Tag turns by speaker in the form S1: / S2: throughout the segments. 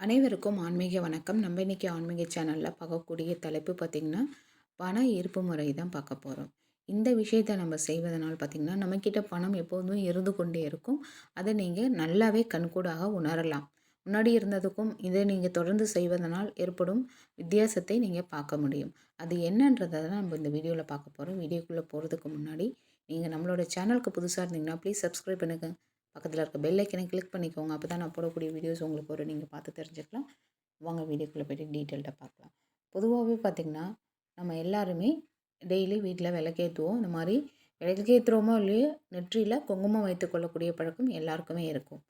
S1: அனைவருக்கும் ஆன்மீக வணக்கம். நம்ம இன்றைக்கி ஆன்மீக சேனலில் பார்க்கக்கூடிய தலைப்பு பார்த்திங்கன்னா பண ஈர்ப்பு முறை தான் பார்க்க போகிறோம் இந்த விஷயத்தை நம்ம செய்வதனால் பார்த்திங்கன்னா நம்மக்கிட்ட பணம் எப்போதும் இருந்து கொண்டே இருக்கும். அதை நீங்கள் நல்லாவே கண்கூடாக உணரலாம். முன்னாடி இருந்ததுக்கும் இதை நீங்கள் தொடர்ந்து செய்வதனால் ஏற்படும் வித்தியாசத்தை நீங்கள் பார்க்க முடியும். அது என்னன்றதை தான் நம்ம இந்த வீடியோவில் பார்க்க போகிறோம் வீடியோக்குள்ளே போகிறதுக்கு முன்னாடி நீங்கள் நம்மளோட சேனலுக்கு புதுசாக இருந்தீங்கன்னா ப்ளீஸ் சப்ஸ்கிரைப் பண்ணுங்கள் பக்கத்தில் இருக்க பெல் ஐக்கனை கிளிக் பண்ணிக்கோங்க. அப்போ தான் நான் போடக்கூடிய வீடியோஸ் உங்களுக்கு ஒரு நீங்கள் பார்த்து தெரிஞ்சுக்கலாம். வாங்க வீடியோக்குள்ளே போய்ட்டு டீட்டெயில்டாக பார்க்கலாம். பொதுவாகவே பார்த்திங்கன்னா நம்ம எல்லாருமே டெய்லி வீட்டில் விளக்கேற்றுவோம் இந்த மாதிரி விளக்கேற்றுறோமோ இல்லையோ நெற்றியில் குங்குமம் வைத்து கொள்ளக்கூடிய பழக்கம் எல்லாருக்குமே இருக்கும்.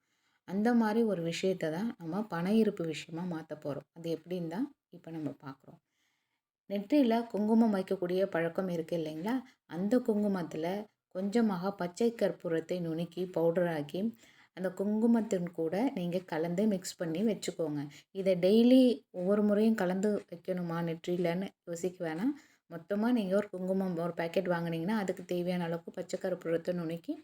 S1: அந்த மாதிரி ஒரு விஷயத்தை தான் நம்ம பண இருப்பு விஷயமாக மாற்ற போகிறோம் அது எப்படின்னு தான் இப்போ நம்ம பார்க்குறோம் நெற்றியில் குங்குமம் வைக்கக்கூடிய பழக்கம் இருக்குது இல்லைங்களா? அந்த குங்குமத்தில் கொஞ்சமாக பச்சை கற்பூரத்தை நுணுக்கி பவுடராக்கி அந்த குங்குமத்தின் கூட நீங்கள் கலந்து மிக்ஸ் பண்ணி வச்சுக்கோங்க. இதை டெய்லி ஒவ்வொரு முறையும் கலந்து வைக்கணுமா? நெற்றிலன்னு யோசிக்க வேணாம். மொத்தமாக நீங்கள் ஒரு குங்குமம் ஒரு பேக்கெட் வாங்கினீங்கன்னா அதுக்கு தேவையான அளவுக்கு பச்சை கற்பூரத்தை நுணுக்கி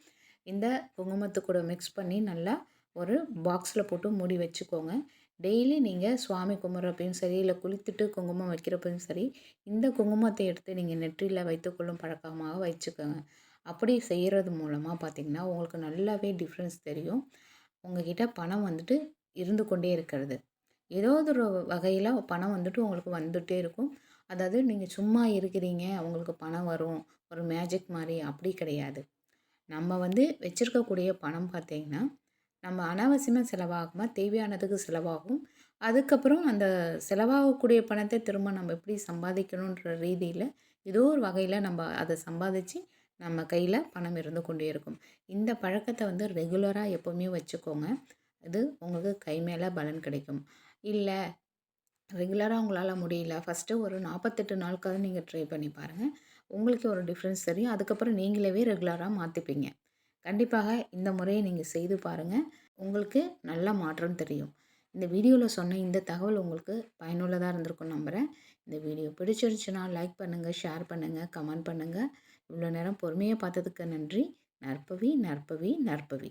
S1: இந்த குங்குமத்து கூட மிக்ஸ் பண்ணி நல்லா ஒரு பாக்ஸில் போட்டு மூடி வச்சுக்கோங்க. டெய்லி நீங்கள் சுவாமி கும்பிட்றப்பையும் சரி இல்லை குளித்துட்டு குங்குமம் வைக்கிறப்பையும் சரி இந்த குங்குமத்தை எடுத்து நீங்கள் நெற்றியில் வைத்துக்கொள்ளும் பழக்கமாக வச்சுக்கோங்க. அப்படி செய்கிறது மூலமாக பார்த்திங்கன்னா உங்களுக்கு நல்லாவே டிஃப்ரென்ஸ் தெரியும். உங்ககிட்ட பணம் வந்துட்டு இருந்து கொண்டே இருக்கிறது. ஏதோ ஒரு வகையில் பணம் வந்துட்டு உங்களுக்கு வந்துகிட்டே இருக்கும். அதாவது நீங்கள் சும்மா இருக்கிறீங்க உங்களுக்கு பணம் வரும். ஒரு மேஜிக் மாதிரி அப்படி கிடையாது. நம்ம வந்து வச்சுருக்கக்கூடிய பணம் பார்த்திங்கன்னா நம்ம அனாவசியமாக செலவாகாமல் தேவையானதுக்கு செலவாகும். அதுக்கப்புறம் அந்த செலவாகக்கூடிய பணத்தை திரும்ப நம்ம எப்படி சம்பாதிக்கணுன்ற ரீதியில் ஏதோ ஒரு வகையில் நம்ம அதை சம்பாதிச்சு நம்ம கையில் பணம் இருந்து கொண்டே இருக்கும். இந்த பழக்கத்தை வந்து ரெகுலராக எப்போவுமே வச்சுக்கோங்க. இது உங்களுக்கு கை மேலே பலன் கிடைக்கும். இல்லை ரெகுலராக உங்களால் முடியல. ஃபஸ்ட்டு ஒரு நாற்பத்தெட்டு நாளுக்காக நீங்கள் ட்ரை பண்ணி பாருங்கள் உங்களுக்கு ஒரு டிஃப்ரென்ஸ் தெரியும். அதுக்கப்புறம் நீங்களே ரெகுலராக மாற்றிப்பீங்க கண்டிப்பாக இந்த முறையை நீங்கள் செய்து பாருங்கள் உங்களுக்கு நல்ல மாற்றம் தெரியும். இந்த வீடியோவில் சொன்ன இந்த தகவல் உங்களுக்கு பயனுள்ளதாக இருந்திருக்கும் நம்புகிறேன் இந்த வீடியோ பிடிச்சிருந்துச்சுன்னா லைக் பண்ணுங்கள் ஷேர் பண்ணுங்கள் கமெண்ட் பண்ணுங்கள் இவ்வளோ நேரம் பொறுமையாக பார்த்ததுக்கு நன்றி. நற்பவி நற்பவி நற்பவி.